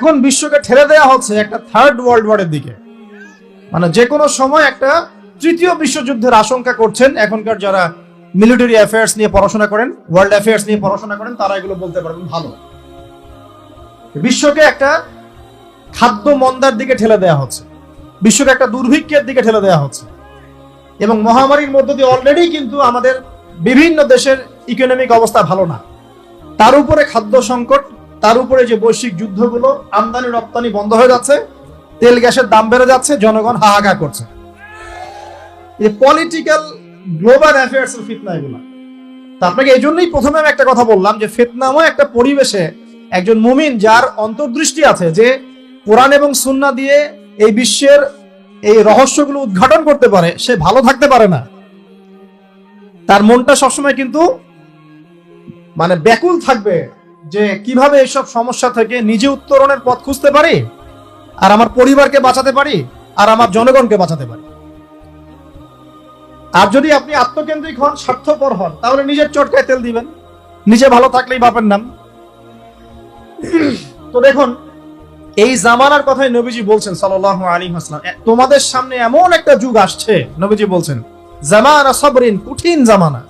এখন বিশ্বকে ঠেলে দেওয়া হচ্ছে একটা থার্ড ওয়ার্ল্ড ওয়ারের দিকে। মানে যে কোনো সময় একটা তৃতীয় বিশ্বযুদ্ধের আশঙ্কা করছেন এখনকার যারা মিলিটারি অ্যাফেয়ার্স নিয়ে পড়াশোনা করেন ওয়ার্ল্ড অ্যাফেয়ার্স নিয়ে পড়াশোনা করেন, তারা এগুলো বলতে পারবেন ভালো। বিশ্বকে একটা খাদ্য মন্দার দিকে ঠেলে দেওয়া হচ্ছে। বিশ্বকে একটা দুর্ভিক্ষের দিকে ঠেলে দেওয়া হচ্ছে। এবং মহামারীর মধ্য দিয়ে অলরেডি কিন্তু আমাদের বিভিন্ন দেশের ইকোনমিক অবস্থা ভালো না। তার উপরে খাদ্য সংকট তার উপরে যে বৈশ্বিক যুদ্ধগুলো আমদানি রপ্তানি বন্ধ হয়ে যাচ্ছে, তেল গ্যাসের দাম বেড়ে যাচ্ছে, জনগণ হাহাকার করছে। পলিটিক্যাল গ্লোবাল অ্যাফেয়ার্স এর ফিতনা এগুলো। আপনাকে এই জন্যই প্রথমে আমি একটা কথা বললাম যে ফিতনাময় একটা পরিবেশে একজন মুমিন যার অন্তর্দৃষ্টি আছে যে কোরআন এবং সুন্না দিয়ে এই বিশ্বের এই রহস্যগুলো উদ্ঘাটন করতে পারে, সে ভালো থাকতে পারে না। তার মনটা সবসময় কিন্তু মানে ব্যাকুল থাকবে। যে কীভাবে এইসব সমস্যা থেকে নিজে উত্তরণের পথ খুঁজতে পারি? আর আমার পরিবারকে বাঁচাতে পারি? আর আমার জনগণকে বাঁচাতে পারি? আর যদি আপনি আত্মকেন্দ্রিক হন, স্বার্থপর হন, তাহলে নিজের চটকায় তেল দিবেন। নিজে ভালো থাকলেই বাপের নাম। তো দেখুন, এই জামানার কথাই নবীজি বলছেন আলাইহি ওয়াসাল্লাম। এ- তোমাদের সামনে এমন একটা যুগ আসছে, নবীজি বলছেন, জামানা সবরিন, কঠিন জামানা।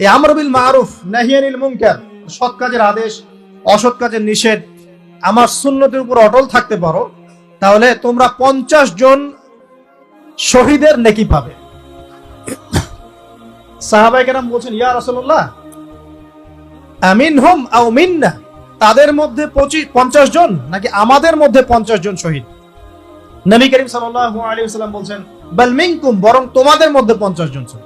এই আমর বিল মারুফ, নাহিয়ানিল মুনকার, সৎ কাজের আদেশ, অসৎ কাজের নিষেধ। আমার উপর অটল থাকতে পারো, তাহলে তোমরা পঞ্চাশ জন শহীদের নেকি পাবে। সাহাবাই কেরাম বলছেন, ইয়া রাসূলুল্লাহ আমিন হোম মিন্না, তাদের মধ্যে পঁচিশ পঞ্চাশ জন নাকি আমাদের মধ্যে পঞ্চাশ জন শহীদ? নবী করিম সাল্লাল্লাহু আলাইহি ওয়াসাল্লাম বলছেন, বাল মিনকুম, বরং তোমাদের মধ্যে পঞ্চাশ জন শহীদ।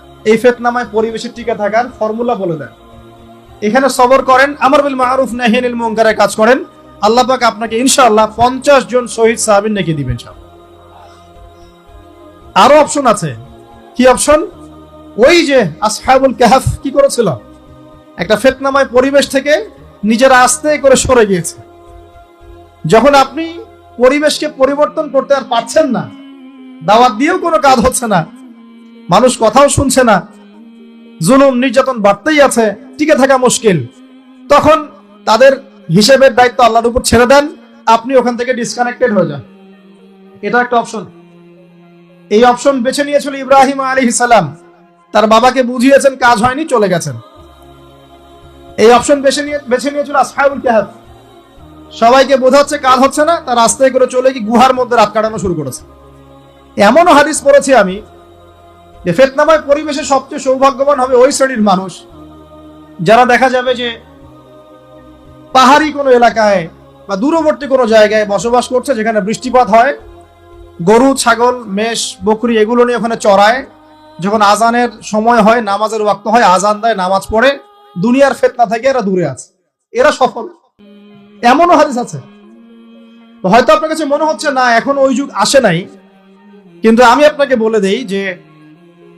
এই ফেতনামায় পরিবেশে টিকে থাকার ফর্মুলা বলে দেন। এখানে সবর করেন, আমর বিল মারুফ নাহিয়ানিল মুনকারের কাজ করেন। আল্লাহ পাক আপনাকে ইনশাআল্লাহ পঞ্চাশ জন শহীদ সাহাবিন নাকি দিবেন সব আরও অপশন আছে। কি অপশন ওই যে আসহাবুল কাহাফ কি করেছিল? একটা ফেতনাময় পরিবেশ থেকে নিজেরা আস্তে করে সরে গিয়েছে। যখন আপনি পরিবেশকে পরিবর্তন করতে আর পারছেন না, দাওয়াত দিয়েও কোনো কাজ হচ্ছে না মানুষ কথাও শুনছে না। জুলুম, নির্যাতন বাড়তেই আছে, টিকে থাকা মুশকিল। তখন তাদের হিসেবের দায়িত্ব আল্লাহর উপর ছেড়ে দেন, আপনি ওখান থেকে ডিসকানেক্টেড হয়ে যান। এটা একটা অপশন এই অপশন বেছে নিয়েছিল ইব্রাহিম আলী সালাম। তার বাবাকে বুঝিয়েছেন, কাজ হয়নি, চলে গেছেন। এই অপশন বেছে নিয়ে বেছে নিয়েছিল আসহাবুল কাহাফ সবাইকে বোঝাচ্ছে, কাজ হচ্ছে না তার রাস্তায় করে চলে গিয়ে গুহার মধ্যে রাত কাটানো শুরু করেছে। এমনও হাদিস পড়েছি আমি যে ফেতনাময় পরিবেশে সবচেয়ে সৌভাগ্যবান হবে ওই শ্রেণির মানুষ, যারা দেখা যাবে যে পাহাড়ি কোনো এলাকায় বা দূরবর্তী কোনো জায়গায় বসবাস করছে, যেখানে বৃষ্টিপাত হয়, গরু, ছাগল, মেষ, বকরি এগুলো নিয়ে ওখানে চড়ায়। যখন আজানের সময় হয়, নামাজের ওয়াক্ত হয়, আজান দেয়, নামাজ পড়ে, দুনিয়ার ফেতনা থেকে এরা দূরে আছে। এরা সফল। এমনও হাদিস আছে। হয়তো আপনার কাছে মনে হচ্ছে, না, এখন ওই যুগ আসে নাই। কিন্তু আমি আপনাকে বলে দেই যে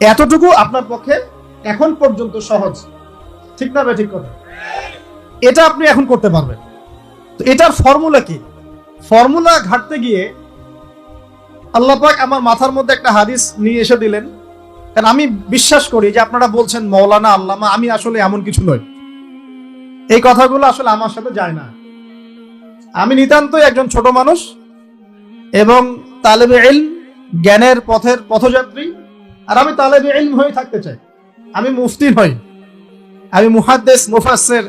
এতটুকু আপনার পক্ষে এখন পর্যন্ত সহজ। ঠিক না ঠিক কথা? এটা আপনি এখন করতে পারবেন। তো এটার ফর্মুলা কি? ফর্মুলা ঘাটতে গিয়ে আল্লাহ পাক আমার মাথার মধ্যে একটা হাদিস নিয়ে এসে দিলেন। কারণ আমি বিশ্বাস করি যে আপনারা বলছেন, মৌলানা, আল্লামা, আমি আসলে এমন কিছু নই। এই কথাগুলো আসলে আমার সাথে যায় না। আমি নিতান্তই একজন ছোট মানুষ এবং তালেবে ইলম, জ্ঞানের পথের পথযাত্রী। আর আমি তালেবে ইলম হয়ে থাকতে চাই। আমি মুফতি নই। আমি মুহাদ্দেস, মুফাসসির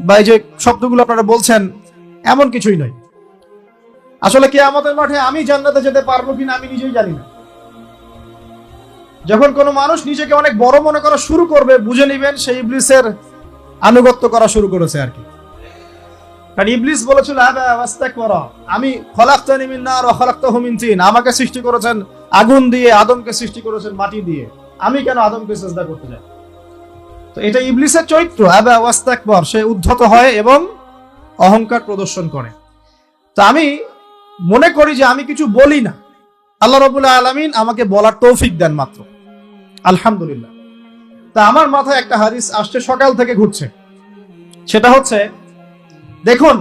বা এই যে শব্দগুলো আপনারা বলছেন, এমন কিছুই নয় আসলে কি আমাদের মাঠে আমি জান্নাতে যেতে পারব কিনা আমি নিজেই জানি না। যখন কোনো মানুষ নিজেকে অনেক বড় মনে করা শুরু করবে, বুঝে নিবেন সেই ইবলিসের আনুগত্য করা শুরু করেছে আর কি। কারণ ইবলিস বলেছিল আমি আমাকে সৃষ্টি করেছেন আগুন দিয়ে, আদমকে সৃষ্টি করেছেন মাটি দিয়ে আমি কেন আদমকে চেষ্টা করতে যাই? তো এটা ইবলিসের চরিত্র আবা ওয়াস্তাকবার সে উদ্ধত হয় এবং অহংকার প্রদর্শন করে। তো আমি মনে করি যে আমি কিছু বলি না। আল্লাহ রবুল্লাহ আলমিন আমাকে বলার তৌফিক দেন মাত্র। আলহামদুলিল্লাহ। তা আমার মাথায় একটা হাদিস আসছে সকাল থেকে ঘুরছে। সেটা হচ্ছে দেখুন